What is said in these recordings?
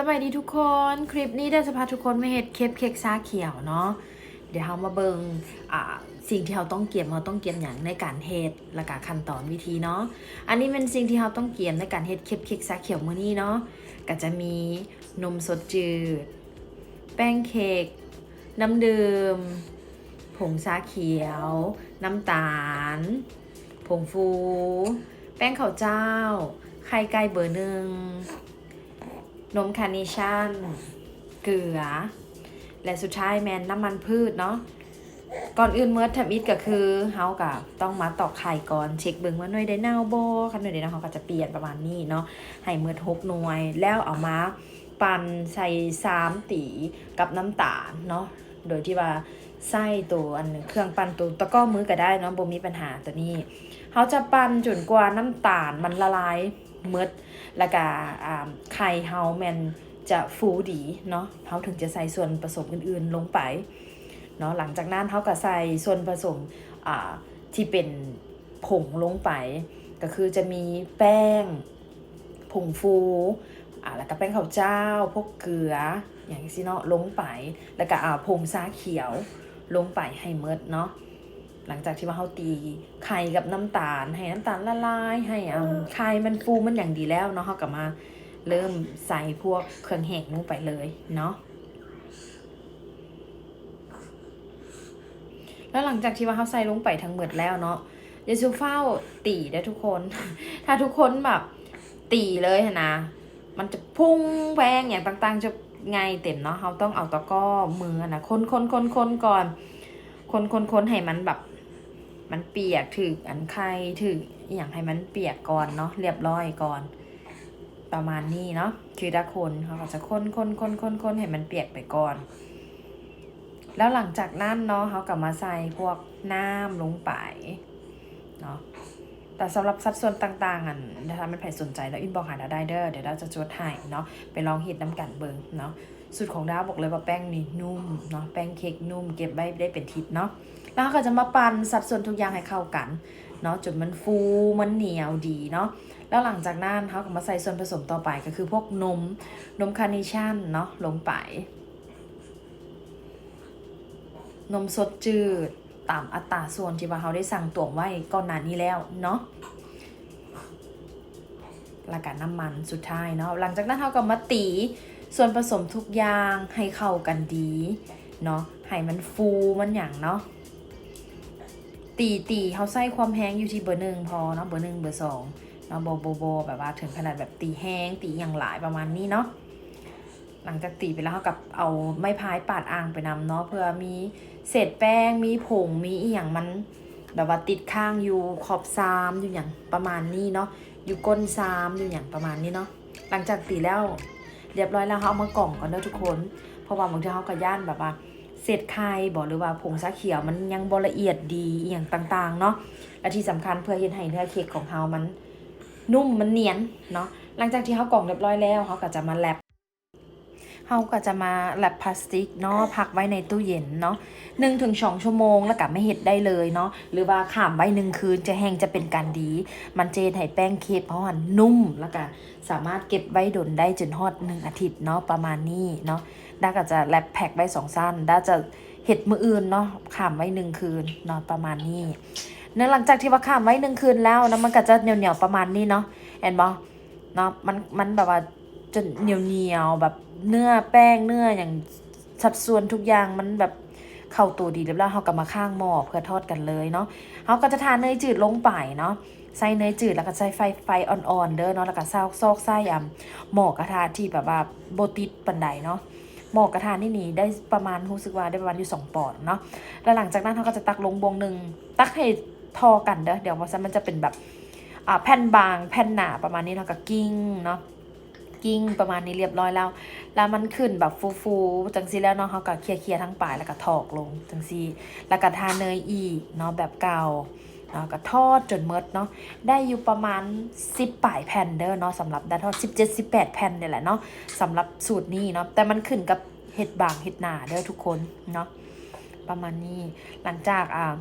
สวัสดีทุกคนคลิปนี้ได้จะพาทุกคนมาเห็ดเคปเค้กซาเขียวเนาะเดี๋ยวเรามาเบิงอ่าสิ่งที่เราต้องเกียมเราต้องเกียมอย่างในการเฮ็ดและกาขั้นตอนวิธีเนาะอันนี้เป็นสิ่งที่เราต้องเกียมในการเฮ็ดเคปเค้กซาเขียวมื้อนี้เนาะก็จะมีนมสดจืด แป้งเค้กน้ำดื่มผงชาเขียว น้ำตาล ผงฟู แป้งข้าวเจ้า ไข่ไก่เบอร์หนึ่ง นมคาร์เนชั่น เกลือ และสุดท้ายแมนน้ำมันพืชเนาะก่อนอื่นเมื่อทำอิดก็คือเฮากับต้องมาตอกไข่ก่อนเช็คเบิ่งว่าหน่วยได้เน่าบ่คันหน่วยได้เน่าเขาก็จะเปลี่ยนประมาณนี้เนาะให้เมื่อทกหน่วย แล้วเอามาปั่นใส่สามตีกับน้ำตาลเนาะโดยที่ว่า ไส้ตัวอันหนึ่งเครื่องปั่นตัวตะก้อมือก็ได้เนาะบ่มีปัญหาตัวนี้เขาจะปั่นจนกว่าน้ำตาลมันละลายมืดแล้วก็ไข่เฮาแมนจะฟูดีเนาะเขาถึงจะใส่ส่วนผสมอื่นๆลงไปเนาะหลังจากนั้นเขาก็ใส่ส่วนผสมที่เป็นผงลงไป ก็คือจะมีแป้ง ผงฟูอ่าแล้วก็แป้งข้าวเจ้า พวกเกลืออย่างที่เนาะลงไป แล้วก็อ่าผงซาเขียว ลงไปให้เมดเนาะหลังจากที่ว่าเขาตีไข่กับน้ำตาล ให้น้ำตาลละลาย ให้อ่าไข่มันฟูมันอย่างดีแล้วเนาะเขากลับมาเริ่มใส่พวกเครื่องแหกลงไปเลยเนาะแล้วหลังจากที่ว่าเขาใส่ลงไปทั้งหมดแล้วเนาะเยซูเฝ้าตีได้ทุกคน ถ้าทุกคนแบบตีเลยนะ มันจะพุ่งแวงอย่างต่างๆ จะ ไงเต็มเนาะเขาต้องเอาตะก้อมือนะคนคนคนคนก่อน คนคนคนให้มันแบบ มันเปียกถึกอันไข่ถึกอย่างให้มันเปียกก่อนเนาะเรียบร้อยก่อน ประมาณนี้เนาะคือถ้าคนเขาก็จะคนคนคนคนคนให้มันเปียกไปก่อน แล้วหลังจากนั้นเนาะเขากลับมาใส่พวกน้ำลงไปเนาะ แต่สำหรับสัดส่วนต่างๆอะถ้ามันใครสนใจแล้วอินบอกหาดาได้เด้อเดี๋ยวเราจะจดให้เนาะไปลองเห็ดน้ำกันเบิงเนาะสูตรของดาวบอกเลยว่าแป้งนี่นุ่มเนาะแป้งเค้กนุ่มเก็บไว้ได้เป็นทิศเนาะแล้วเราก็จะมาปั่นสัดส่วนทุกอย่างให้เข้ากันเนาะจนมันฟูมันเหนียวดีเนาะแล้วหลังจากนั้นเขาก็มาใส่ส่วนผสมต่อไปก็คือพวกนมนมคาร์เนชั่นเนาะลงไป นมสดจืด ตามอัตราส่วนที่ว่าเขาได้สั่งตวงไว้ก่อนหน้านี้แล้วเนาะแล้วก็น้ำมันสุดท้ายเนาะหลังจากนั้นเขาก็มาตีส่วนผสมทุกอย่างให้เข้ากันดีเนาะให้มันฟูมันอย่างเนาะตีตีเขาใส่ความแห้งอยู่ที่เบอร์หนึ่งพอเนาะเบอร์หนึ่งเบอร์สองเนาะโบโบโบแบบว่าถึงขนาดแบบตีแห้งตีอย่างหลายประมาณนี้เนาะ หลังจากตีไปแล้วเขากับเอาไม้พายปาดอ่างไปนำเนาะเพื่อมีเศษแป้งมีผงมีอีหยังมันแบบว่าติดข้างอยู่ขอบซามอยู่อย่างประมาณนี้เนาะอยู่ก้นซามอยู่อย่างประมาณนี้เนาะหลังจากตีแล้วเรียบร้อยแล้วเขาเอามากล่องก่อนเด้อทุกคน เพราะว่าบางทีเขาก็ย่านแบบว่าเศษไข่บอกหรือว่าผงชาเขียวมันยังบละเอียดดีอย่างต่างๆเนาะและที่สำคัญเพื่อเฮ็ดให้เนื้อเค้กของเรามันนุ่มมันเนียนเนาะหลังจากที่เขากล่องเรียบร้อยแล้วเขาก็จะมาแลบ เขาก็จะมาแลบพลาสติกเนาะพักไว้ในตู้เย็นเนาะหนึ่งถึงสองชั่วโมงแล้วก็ไม่เห็ดได้เลยเนาะหรือว่าขามไว้หนึ่งคืนจะแห้งจะเป็นการดี มันเจนให้แป้งเค้กเพราะว่านุ่มแล้วก็สามารถเก็บไว้ดนได้จนฮอดหนึ่งอาทิตย์เนาะประมาณนี้เนาะด้าก็จะแลบแพ็กไว้สองสั้นด้าจะเห็ดมืออื่นเนาะขามไว้หนึ่งคืนเนาะประมาณนี้เนื่อหลังจากที่ว่าขามไว้หนึ่งคืนแล้วนะมันก็จะเหนียวเหนียวๆประมาณนี้เนาะเห็นบอเนาะมันมันแบบว่าจนเหนียวเหนียวๆแบบ เนื้อแป้งเนื้ออย่างสัดส่วนทุกอย่างมันแบบเข้าตัวดีแล้วเขาก็มาข้างหม้อเพื่อทอดกันเลยเนาะเขาก็จะทานเนยจืดลงไปเนาะใส่เนยจืดแล้วก็ใส่ไฟไฟอ่อนๆเด้อเนาะแล้วก็ซอกซอกไส้อ่ำหม้อกระทะที่แบบว่าโบติดปันไดเนาะหมอกกระทานนี่นี่ได้ประมาณรู้สึกว่าได้ประมาณอยู่สองปอนด์เนาะแล้วหลังจากนั้นเขาก็จะตักลงบวงหนึ่งตักให้ทอกันเด้อเดี๋ยวมันจะมันจะเป็นแบบอ่าแผ่นบางแผ่นหนาประมาณนี้เนาะก็กิ้งเนาะ กิ้งประมาณนี้เรียบร้อยแล้ว แล้วมันขึ้นแบบฟูๆจังซีแล้วเนาะเขาก็เคลียร์ๆทั้งปลายแล้วก็ถอกลงจังซีแล้วก็ทาเนยอีกเนาะแบบเก่าเนาะก็ทอดจนเมดเนาะได้อยู่ประมาณ 10ป่ายแผ่นเด้อเนาะสำหรับด้านทอด 17 18 แผ่นเนี่ยแหละเนาะสำหรับสูตรนี้เนาะแต่มันขึ้นกับเห็ดบางเห็ดหนาเด้อทุกคนเนาะประมาณนี้หลังจากอ่า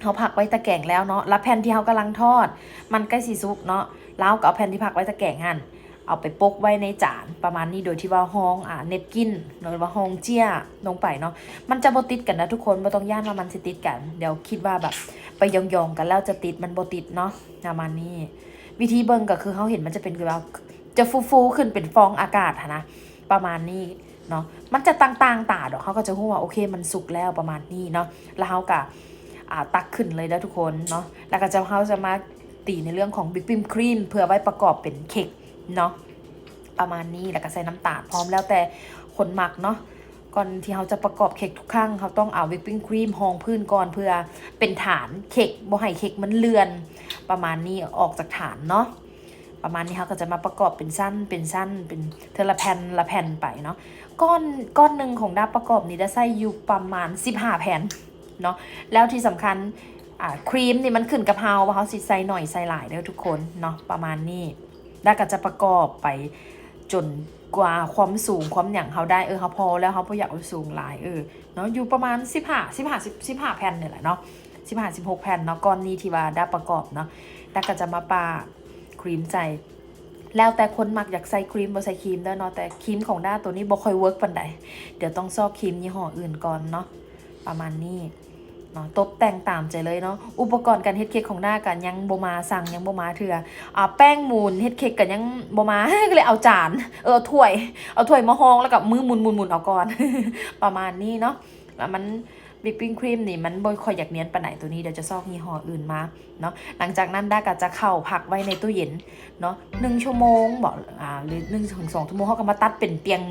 เขาผักไว้ตะแกรงแล้วเนาะแล้วแผ่นที่เขากำลังทอด มันใกล้สีสุกเนาะแล้วก็เอาแผ่นที่ผักไว้ตะแกรงหั่น เอาไปปกไว้ในจานประมาณนี้โดยที่ว่าห้องอ่าเน็บกินหรือว่าห้องเจี้ยลงไปเนาะมันจะบติดกันนะทุกคนบ่ต้องย่านว่ามันสิติดกัน เดี๋ยวคิดว่าแบบไปยองๆกันแล้วจะติดมันบติดเนาะประมาณนี้ วิธีเบิ่งก็คือเขาเห็นมันจะเป็นแบบจะฟูๆขึ้นเป็นฟองอากาศนะประมาณนี้เนาะมันจะต่างๆตาดอกเขาก็จะรู้ว่าโอเคมันสุกแล้วประมาณนี้เนาะแล้วเขาก็อ่าตักขึ้นเลยนะทุกคนเนาะแล้วก็จะเขาจะมาตีในเรื่องของบิ๊ก i ิมครีมเพื่อไว้ประกอบเป็นเค้ก เนาะประมาณนี้แล้วก็ใส่น้ำตาลพร้อมแล้วแต่คนหมักเนาะก่อนที่เขาจะประกอบเค้กทุกครั้งเขาต้องเอาวิปปิ้งครีมหองพื้นก่อนเพื่อเป็นฐานเค้กบ่ให้เค้กมันเลือน ประมาณนี้ออกจากฐานเนาะประมาณนี้เขาก็จะมาประกอบเป็นสั้นเป็นสั้นเป็นเทอละแผ่นละแผ่นไปเนาะก้อนก้อนหนึ่งของด้าประกอบนี้จะใส่อยู่ประมาณ 15 แผ่นเนาะแล้วที่สำคัญครีมนี่มันขึ้นกับเฮาว่าเขาสิใส่หน่อยใส่หลายเด้อทุกคนเนาะประมาณนี้ ด้าก็จะประกอบไปจนกว่าความสูงความหยั่งเขาได้เออเขาพอแล้วเขาพออยากเอาสูงหลายเออเนาะอยู่ประมาณ15 15 10 15แผ่นเนี่ยแหละเนาะ15 16แผ่นเนาะก้อนนี้ที่ว่าด้าประกอบเนาะด้าก็จะมาปาครีมใสแล้วแต่คนมักอยากใส่ครีมบ่ใส่ครีมได้เนาะแต่ครีมของด้าตัวนี้บ่ค่อยเวิร์กปานใดเดี๋ยวต้องซอกครีมยี่ห้ออื่นก่อนเนาะประมาณนี้ ตบแต่งตามใจเลยเนาะอุปกรณ์การเฮ็ดเค้กของด้ากันยังบ่มาสั่งยังบ่มาเถื่ออ่าแป้งมูนเฮ็ดเค้กกันยังบ่มาก็เลยเอาจานเออถ้วย เอาถ้วยมาห้องแล้วกับมือมุนมุนมุนเอาก่อน ประมาณนี้เนาะแล้วมันวิปปิ้งครีมนี่มันบ่ค่อยอยากเนียนปานไหนตัวนี้เดี๋ยวจะซอกยี่ห้ออื่นมาเนาะหลังจากนั้นด้าก็จะเข้าพักไว้ในตู้เย็นเนาะหนึ่งชั่วโมงบอกอ่าหรือหนึ่งถึงสองชั่วโมงเขาก็มาตัดเป็นเปียง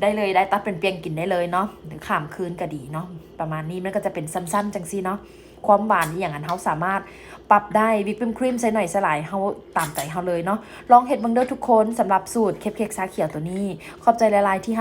ได้เลยได้ตัดเป็นเปียงกินได้เลยเนาะหรือขามคืนก็ดีเนาะประมาณนี้มันก็จะเป็นสั้นๆจังซี่เนาะความหวานนี่อย่างนั้นเขาสามารถปรับได้วิปปิ้งครีมใส่หน่อยสลายเขาตามใจเขาเลยเนาะลองเห็ดบังเดอร์ทุกคนสำหรับสูตรเค้กเค้กซาเขียวตัวนี้ ขอบใจหลายๆที่รับ